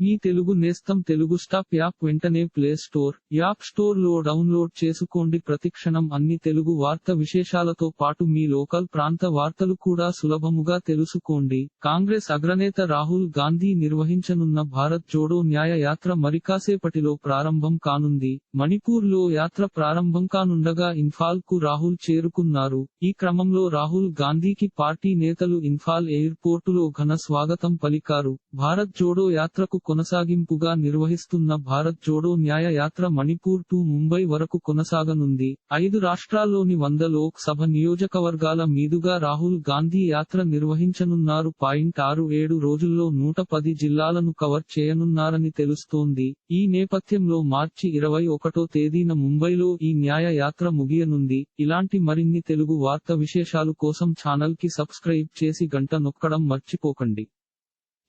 మీ తెలుగు నేస్తం Telugu stop app వెంటనే play store app స్టోర్లో డౌన్లోడ్ చేసుకోండి. ప్రతిక్షణం అన్ని తెలుగు వార్త విశేషాలతో పాటు మీ లోకల్ ప్రాంత వార్తలు కూడా సులభముగా తెలుసుకోండి. కాంగ్రెస్ అగ్రనేత రాహుల్ గాంధీ నిర్వహించనున్న భారత్ జోడో న్యాయ యాత్ర మరికాసేపటిలో ప్రారంభం కానుంది. మణిపూర్లో యాత్ర ప్రారంభం కానుండగా ఇన్ఫాల్కు రాహుల్ చేరుకున్నారు. ఈ క్రమంలో రాహుల్ గాంధీకి పార్టీ నేతలు ఇన్ఫాల్ ఎయిర్పోర్టులో ఘన స్వాగతం పలికారు. భారత్ జోడో యాత్రకు కొనసాగింపుగా నిర్వహిస్తున్న భారత్ జోడో న్యాయ యాత్ర మణిపూర్ టు ముంబై వరకు కొనసాగనుంది. ఐదు రాష్ట్రాల్లోని వంద లోక్ సభ నియోజకవర్గాల మీదుగా రాహుల్ గాంధీ యాత్ర నిర్వహించనున్నారు. పాయింట్ ఆరు ఏడు రోజుల్లో నూట పది జిల్లాలను కవర్ చేయనున్నారని తెలుస్తోంది. ఈ నేపథ్యంలో మార్చి ఇరవై ఒకటో తేదీన ముంబైలో ఈ న్యాయ యాత్ర ముగియనుంది. ఇలాంటి మరిన్ని తెలుగు వార్త విశేషాలు కోసం ఛానల్కి సబ్స్క్రైబ్ చేసి గంట నొక్కడం మర్చిపోకండి.